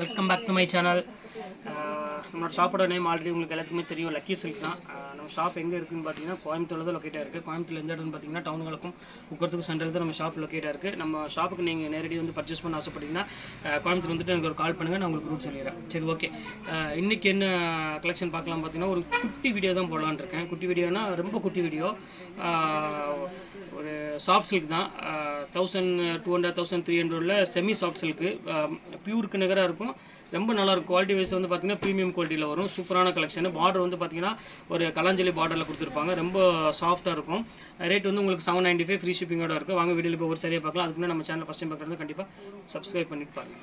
Welcome back to my channel நம்மளோட ஷாப்போட name already உங்களுக்கு எல்லாத்துக்குமே தெரியும். லக்கி சில்க் தான். Uh, நம்ம ஷாப் எங்கே இருக்குதுன்னு பார்த்தீங்கன்னா கோயம்புத்தூரில் தான் லொக்கேட்டாக இருக்குது கோயம்புத்தூர் எந்த இடம்னு பார்த்தீங்கன்னா டவுனுக்கும் உக்கரத்துக்கும் சென்டரில் தான் நம்ம ஷாப் லொக்கேட்டாக இருக்குது நம்ம ஷாப்புக்கு நீங்கள் நேரடி வந்து பர்ச்சேஸ் பண்ண ஆசைப்பட்டீங்கன்னா uh, கோயம்புத்தூர் வந்துட்டு எனக்கு ஒரு கால் பண்ணுங்கள் நான் உங்களுக்கு ரூட் சொல்லிடுறேன். சரி ஓகே uh, இன்றைக்கி என்ன கலெக்ஷன் பார்க்கலாம் பார்த்தீங்கன்னா ஒரு குட்டி வீடியோ தான் போடலான்னு இருக்கேன். குட்டி வீடியோனா ரொம்ப குட்டி வீடியோ ஒரு சாஃப்ட் சில்க் தான். Thousand two hundred thousand three ஹண்ட்ரடில் செமி சாஃப்ட் சில்க்கு பியூருக்கு நிகராக இருக்கும். ரொம்ப நல்லா இருக்கும். குவாலிட்டி வைஸ் வந்து பார்த்தீங்கன்னா ப்ரீமியம் குவாலிட்டியில் வரும். சூப்பரான கலெக்ஷன் பார்டர் வந்து பார்த்தீங்கன்னா ஒரு கலாஞ்சலி பார்டரில் கொடுத்துருப்பாங்க. ரொம்ப சாஃப்ட்டாக இருக்கும். ரேட் வந்து உங்களுக்கு செவன் நைன்ட்டி ஃபைவ் ஃப்ரீ ஷிப்பிங்கோட இருக்குது வாங்க வீடியோவில் போய் ஒரு சரியாக பார்க்கலாம். அதுக்கு முன்னாடி நம்ம சேனல் ஃபஸ்ட் டைம் பார்க்குறது கண்டிப்பாக சப்ஸ்கிரைப் பண்ணி பாருங்கள்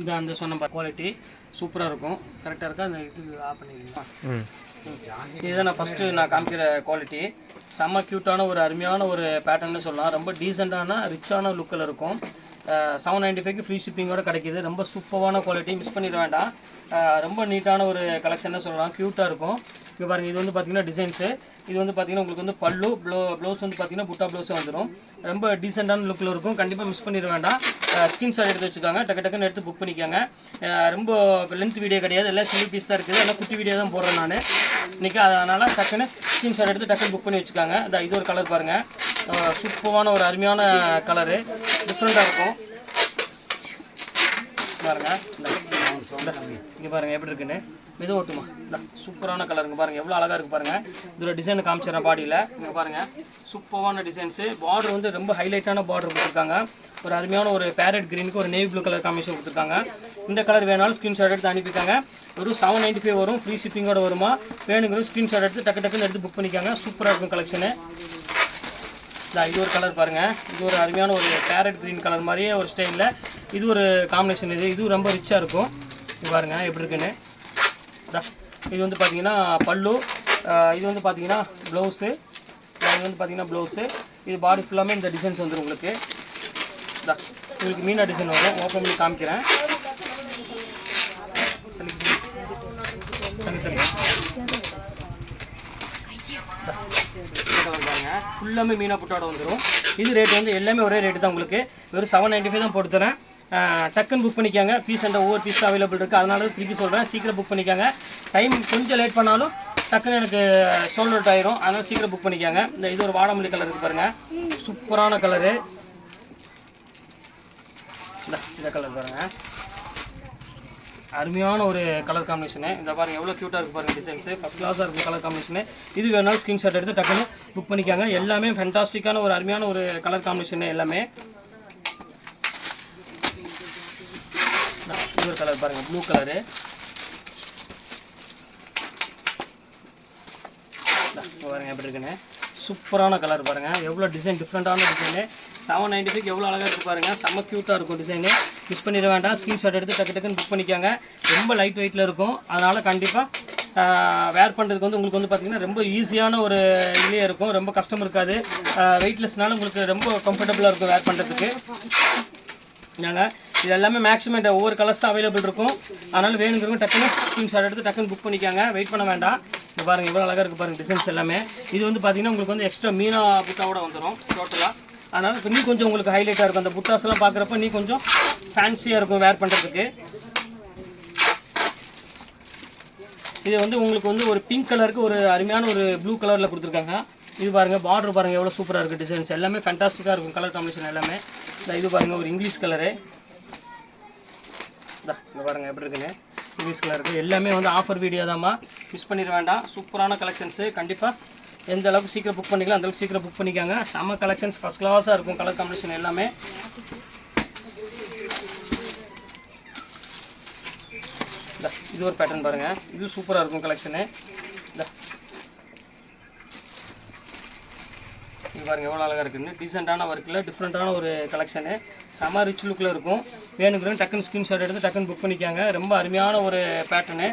இந்த அந்த சொன்ன குவாலிட்டி சூப்பராக இருக்கும். கரெக்டாக இருக்கா? அந்த இது ஆஃப் பண்ணிடுவீங்களா இதுதான் நான் ஃபஸ்ட்டு நான் காமிக்கிற குவாலிட்டி செம்ம க்யூட்டான ஒரு அருமையான ஒரு பேட்டர்ன்னு சொல்லலாம். ரொம்ப டீசெண்டான ரிச்சான லுக்கில் இருக்கும். செவன் நைன்ட்டி ஃபைவ்க்கு ஃப்ரீ ஷிப்பிங்கோட கிடைக்கிது. ரொம்ப சூப்பரான குவாலிட்டி மிஸ் பண்ணிட வேண்டாம். ரொம்ப நீட்டான ஒரு கலெக்ஷன் சொல்லலாம். க்யூட்டாக இருக்கும். இங்கே பாருங்கள் இது வந்து பார்த்தீங்கன்னா டிசைன்ஸு இது வந்து பார்த்தீங்கன்னா உங்களுக்கு வந்து பல்லு ப்ளோ ப்ளவுஸ் வந்து பார்த்தீங்கன்னா புட்டா ப்ளவுஸும் வந்துடும் ரொம்ப டீசெண்டான லுக்கில் இருக்கும். கண்டிப்பாக மிஸ் பண்ணிட வேண்டாம். ஸ்கிரீன்ஷாட் எடுத்து வச்சுக்காங்க. டக்கு டக்குன்னு எடுத்து புக் பண்ணிக்கோங்க. ரொம்ப லென்த் வீடியோ கிடையாது. எல்லாம் சிங்கிள் பீஸ் தான் இருக்குது. எல்லாம் குட்டி வீடியோ தான் போடுறேன் நான். இன்றைக்கி அதனால் டக்குன்னு ஸ்க்ரீன்ஷாட் எடுத்து டக்குன்னு புக் பண்ணி வச்சுக்காங்க. இந்த இது ஒரு கலர் பாருங்கள் சூப்பமான ஒரு அருமையான கலரு. டிஃப்ரெண்ட்டாக இருக்கும். பாருங்க. இங்கே பாருங்க எப்படி இருக்குன்னு. மெது ஓட்டுமா இந்த சூப்பரான கலருங்க. பாருங்க எவ்வளோ அழகாக இருக்கு பாருங்க. இதோட டிசைன் காமிச்சிடறேன் பாடியில். இங்கே பாருங்க. சூப்பரான டிசைன்ஸு பார்டர் வந்து ரொம்ப ஹைலைட்டான பார்டர் கொடுத்துருக்காங்க. ஒரு அருமையான ஒரு பேரட் க்ரீனுக்கு ஒரு நேவி ப்ளூ கலர் காம்பினேஷன் கொடுத்துருக்காங்க. இந்த கலர் வேணாலும் ஸ்க்ரீன்ஷாட் எடுத்து அனுப்பிக்காங்க. ஒரு செவன் நைன்ட்டி ஃபைவ் வரும் ஃப்ரீ ஷிப்பிங்கோட வருமா? வேணுங்கிறது ஸ்க்ரீன்ஷாட் எடுத்து டக்கு டக்குன்னு எடுத்து புக் பண்ணிக்காங்க. சூப்பராக இருக்கும் கலெக்ஷனு இந்த இது ஒரு கலர் பாருங்கள் இது ஒரு அருமையான ஒரு கேரட் க்ரீன் கலர் மாதிரியே ஒரு ஸ்டைலில் இது ஒரு காம்பினேஷன் இது. இது ரொம்ப ரிச்சாக இருக்கும். இது பாருங்கள் எப்படி இருக்குன்னு. இது வந்து பார்த்தீங்கன்னா பல்லு இது வந்து பார்த்தீங்கன்னா ப்ளவுஸு இது வந்து பார்த்தீங்கன்னா ப்ளவுஸு இது பாடி ஃபுல்லாமே இந்த டிசைன்ஸ் வந்துடும் உங்களுக்கு. உங்களுக்கு மீனா டிசைன் வரும். ஓப்பன் பண்ணி காமிக்கிறேன். ஃபுல்லாமே மீனா புட்டாட வந்துடும் இது ரேட் வந்து எல்லாமே ஒரே ரேட்டு தான் உங்களுக்கு. வெறும் செவன் நைன்ட்டி ஃபைவ் தான் போட்டு தரேன். டக்குன்னு புக் பண்ணிக்கோங்க. பீஸ் அண்ட் ஒவ்வொரு பீஸ் அவைலபிள் இருக்குது அதனால திருப்பி சொல்கிறேன் சீக்கிரம் புக் பண்ணிக்கோங்க. டைம் கொஞ்சம் லேட் பண்ணாலும் டக்குன்னு எனக்கு சோல்ட் அவுட் ஆயிரும். அதனால் சீக்கிரம் புக் பண்ணிக்கோங்க. இந்த இது ஒரு வாடாமல்லி கலர் இருக்குது பாருங்கள் சூப்பரான கலரு இந்த இந்த கலர் பாருங்கள் அருமையான ஒரு கலர் காம்பினேஷனு இந்த பாருங்கள் எவ்வளோ க்யூட்டாக இருக்குது பாருங்கள் டிசைன்ஸு ஃபஸ்ட் கிளாஸாக இருக்கும் கலர் காம்பினேஷனு இது வேணாலும் ஸ்க்ரீன்ஷாட் எடுத்து டக்குன்னு புக் பண்ணிக்காங்க. எல்லாமே ஃபென்டாஸ்டிக்கான ஒரு அருமையான ஒரு கலர் காம்பினேஷனு எல்லாமே. இன்னொரு கலர் பாருங்கள் ப்ளூ கலரு பாருங்க எப்படி இருக்குன்னு. சூப்பரான கலர் பாருங்க. எவ்வளோ டிசைன் டிஃப்ரெண்ட்டான டிசைனு செவன் நைன்டி ஃபைவ் எவ்வளோ அழகாக இருக்கு பாருங்க. செம்ம க்யூட்டாக இருக்கும் டிசைனு மிஸ் பண்ணிட வேண்டாம். ஸ்க்ரீன்ஷாட் எடுத்து டக்கு டக்குன்னு புக் பண்ணிக்காங்க. ரொம்ப லைட் வெயிட்டில் இருக்கும். அதனால் கண்டிப்பாக வேர் பண்ணுறதுக்கு வந்து உங்களுக்கு வந்து பார்த்திங்கன்னா ரொம்ப ஈஸியான ஒரு இதுலேயே இருக்கும். ரொம்ப கஷ்டம் இருக்காது. வெயிட்லெஸ்னால உங்களுக்கு ரொம்ப கம்ஃபர்டபுளாக இருக்கும் வேர் பண்ணுறதுக்கு நாங்கள் இது எல்லாமே மேக்ஸிமம் ஒவ்வொரு கலர்ஸ் அவைலபிள் இருக்கும். அதனால் வேணுங்கிறவங்க டக்குன்னு ஸ்க்ரீன்ஷாட் எடுத்து டக்குன்னு புக் பண்ணிக்காங்க. வெயிட் பண்ண வேண்டாம். இது பாருங்கள் இவ்வளோ அழகாக இருக்குது பாருங்கள் டிசைன்ஸ் எல்லாமே. இது வந்து பார்த்தீங்கன்னா உங்களுக்கு வந்து எக்ஸ்ட்ரா மீனா புட்டாவோட வந்துடும் டோட்டலாக அதனால் இப்போ நீ கொஞ்சம் உங்களுக்கு ஹைலைட்டாக இருக்கும். அந்த புட்டாஸ்லாம் பார்க்குறப்ப நீ கொஞ்சம் ஃபேன்சியாக இருக்கும் வேர் பண்ணுறதுக்கு இது வந்து உங்களுக்கு வந்து ஒரு பிங்க் கலருக்கு ஒரு அருமையான ஒரு ப்ளூ கலரில் கொடுத்துருக்காங்க. இது பாருங்கள் பார்டர் பாருங்கள் எவ்வளோ சூப்பராக இருக்குது டிசைன்ஸ் எல்லாமே ஃபேண்டாஸ்டிக்காக இருக்கும் கலர் காம்பினேஷன் எல்லாமே. இந்த இது பாருங்கள் ஒரு இங்கிலீஷ் கலரு இந்த இங்கே பாருங்கள் எப்படி இருக்குன்னு. இங்கிலீஷ் கலருக்கு எல்லாமே வந்து ஆஃபர் வீடியோ தான்மா மிஸ் பண்ணிட வேண்டாம். சூப்பரான கலெக்ஷன்ஸு கண்டிப்பாக எந்த அளவுக்கு சீக்கிரம் புக் பண்ணிக்கலாம் அந்தளவுக்கு சீக்கிரம் புக் பண்ணிக்காங்க. செம்ம கலெக்ஷன்ஸ் ஃபஸ்ட் கிளாஸாக இருக்கும் கலர் காம்பினேஷன் எல்லாமே. இந்த இது ஒரு பேட்டர்ன் பாருங்கள் இது சூப்பராக இருக்கும் கலெக்ஷனு இந்த. இது பாருங்க எவ்வளோ அழகாக இருக்குன்னு. டீசெண்டான ஒர்க்கில் டிஃப்ரெண்ட்டான ஒரு கலெக்ஷனு செம ரிச் லுக்கில் இருக்கும். வேணுங்கிறவங்க டக்குன்னு ஸ்க்ரீன்ஷாட் எடுத்து டக்குன்னு புக் பண்ணிக்காங்க. ரொம்ப அருமையான ஒரு பேட்டர்னு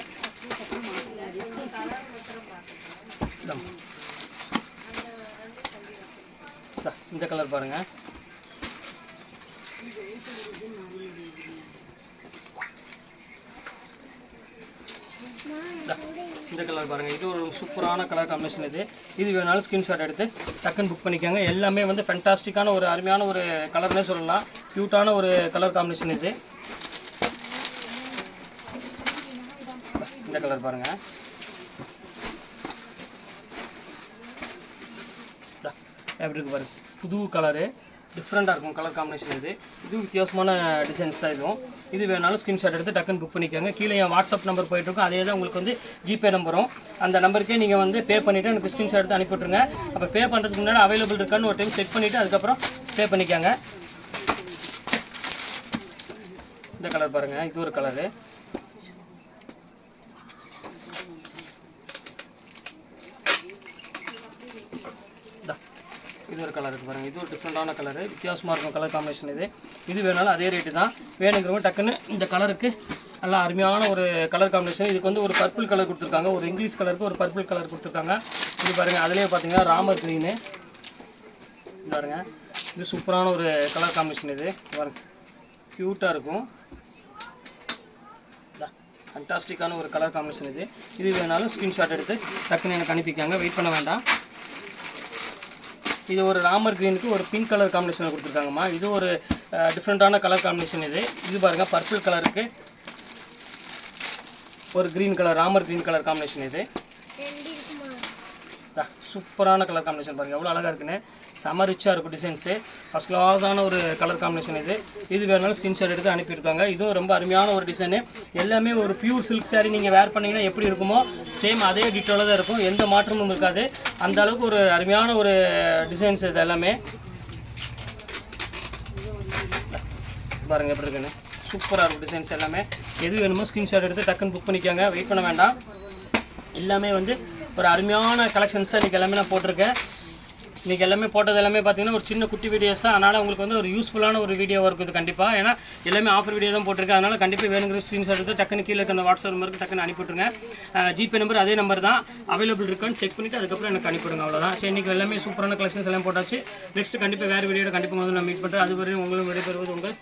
இந்த. கலர் பாருங்கள் இந்த கலர் பாருங்கள் இது ஒரு சூப்பரான கலர் காம்பினேஷன் இது. இது வேணாலும் ஸ்க்ரீன்ஷாட் எடுத்து டக்குன்னு புக் பண்ணிக்கோங்க. எல்லாமே வந்து ஃபென்டாஸ்டிக்கான ஒரு அருமையான ஒரு கலர்னே சொல்லலாம். க்யூட்டான ஒரு கலர் காம்பினேஷன் இது. இந்த கலர் பாருங்கள் எப்படி இருக்கு பாருங்கள் புது கலரு டிஃப்ரெண்ட்டாக இருக்கும் கலர் காம்பினேஷன் இது. இது வித்தியாசமான டிசைன்ஸ் தான் இதுவும். இது வேணாலும் ஸ்க்ரீன்ஷாட் எடுத்து டக்குன்னு புக் பண்ணிக்கோங்க. கீழே என் வாட்ஸ்அப் நம்பர் போயிட்டுருக்கும். அதே தான் உங்களுக்கு வந்து ஜிபே நம்பரும் அந்த நம்பருக்கே நீங்கள் வந்து பே பண்ணிவிட்டு எனக்கு ஸ்க்ரீன்ஷாட் எடுத்து அனுப்பிவிட்ருங்க அப்போ பே பண்ணுறதுக்கு முன்னாடி அவைலபிள் இருக்கான்னு ஒரு டைம் செக் பண்ணிவிட்டு அதுக்கப்புறம் பே பண்ணிக்கோங்க. இந்த கலர் பாருங்கள் இது ஒரு கலரு இது ஒரு கலர் பாருங்கள் இது ஒரு டிஃப்ரெண்டான கலரு வித்தியாசமாக இருக்கும் கலர் காம்பினேஷன் இது. இது வேணாலும் அதே ரேட்டு தான். வேணுங்கிறவங்க டக்குன்னு இந்த கலருக்கு நல்லா அருமையான ஒரு கலர் காம்பினேஷன் இதுக்கு வந்து ஒரு பர்பிள் கலர் கொடுத்துருக்காங்க. ஒரு இங்கிலீஷ் கலருக்கு ஒரு பர்பிள் கலர் கொடுத்துருக்காங்க. இது பாருங்க அதுலேயே பார்த்தீங்கன்னா ராமர் க்ரீனு இது பாருங்க. இது சூப்பரான ஒரு கலர் காம்பினேஷன் இது. பாருங்க. க்யூட்டாக இருக்கும். ஃபண்டாஸ்டிக்கான ஒரு கலர் காம்பினேஷன் இது. இது வேணாலும் ஸ்க்ரீன்ஷாட் எடுத்து டக்குன்னு எனக்கு அனுப்பிக்காங்க. வெயிட் பண்ண வேண்டாம். இது ஒரு ராமர் க்ரீனுக்கு ஒரு பிங்க் கலர் காம்பினேஷனில் கொடுத்துருக்காங்கம்மா. இது ஒரு டிஃப்ரெண்ட்டான கலர் காம்பினேஷன் இது. இது பாருங்க பர்பிள் கலருக்கு ஒரு green colour Ramar green colour combination இது. சூப்பரான கலர் காம்பினேஷன் பாருங்க. எவ்வளோ அழகாக இருக்குன்னு. செம ரிச்சாக இருக்கும் டிசைன்ஸு ஃபஸ்ட் கிளாஸான ஒரு கலர் காம்பினேஷன் இது. இது வேணாலும் ஸ்க்ரீன்ஷாட் எடுத்து அனுப்பியிருக்காங்க இதுவும் ரொம்ப அருமையான ஒரு டிசைனு எல்லாமே ஒரு பியூர் சில்க் சாரீ நீங்கள் வேர் பண்ணிங்கன்னா எப்படி இருக்குமோ சேம் அதே டீட்டெயிலாக தான் இருக்கும். எந்த மாற்றமும் இருக்காது. அந்த அளவுக்கு ஒரு அருமையான ஒரு டிசைன்ஸ் இது எல்லாமே. பாருங்கள் எப்படி இருக்குன்னு. சூப்பராக இருக்கும் டிசைன்ஸ் எல்லாமே. எது வேணுமோ ஸ்க்ரீன்ஷாட் எடுத்து டக்குன்னு புக் பண்ணிக்கோங்க. வெயிட் பண்ண வேண்டாம். எல்லாமே வந்து ஒரு அருமையான கலெக்ஷன்ஸ் தான் இன்றைக்கி எல்லாமே நான் போட்டிருக்கேன். இன்றைக்கி எல்லாமே போட்டது எல்லாமே பார்த்தீங்கன்னா ஒரு சின்ன குட்டி வீடியோஸ் தான். அதனால் உங்களுக்கு வந்து ஒரு யூஸ்ஃபுல்லான ஒரு வீடியோ இருக்கும் இது கண்டிப்பாக ஏன்னா எல்லாமே ஆஃபர் வீடியோ தான் போட்டிருக்கேன். அதனால் கண்டிப்பாக வேணுங்கிற ஸ்க்ரீன்ஷாட் எடுத்து டக்குனு கீழே இருக்க அந்த வாட்ஸ்அப் நம்பருக்கு டக்குன்னு அனுப்பிவிட்ருங்க ஜிபே நம்பர் அதே நம்பர் தான். அவைலபிள் இருக்கான்னு செக் பண்ணிவிட்டு அதுக்கப்புறம் எனக்கு அனுப்பிவிடுங்க. அவ்வளோதான் சரி இன்றைக்கி எல்லாமே சூப்பரான கலெக்ஷன்ஸ் எல்லாம் போட்டாச்சு. நெக்ஸ்ட் கண்டிப்பாக வேறு வீடியோட கண்டிப்பாக வந்து நான் மீட் பண்ணுறேன் அது வரையும் உங்களுக்கு விடைபெறுவது உங்கள்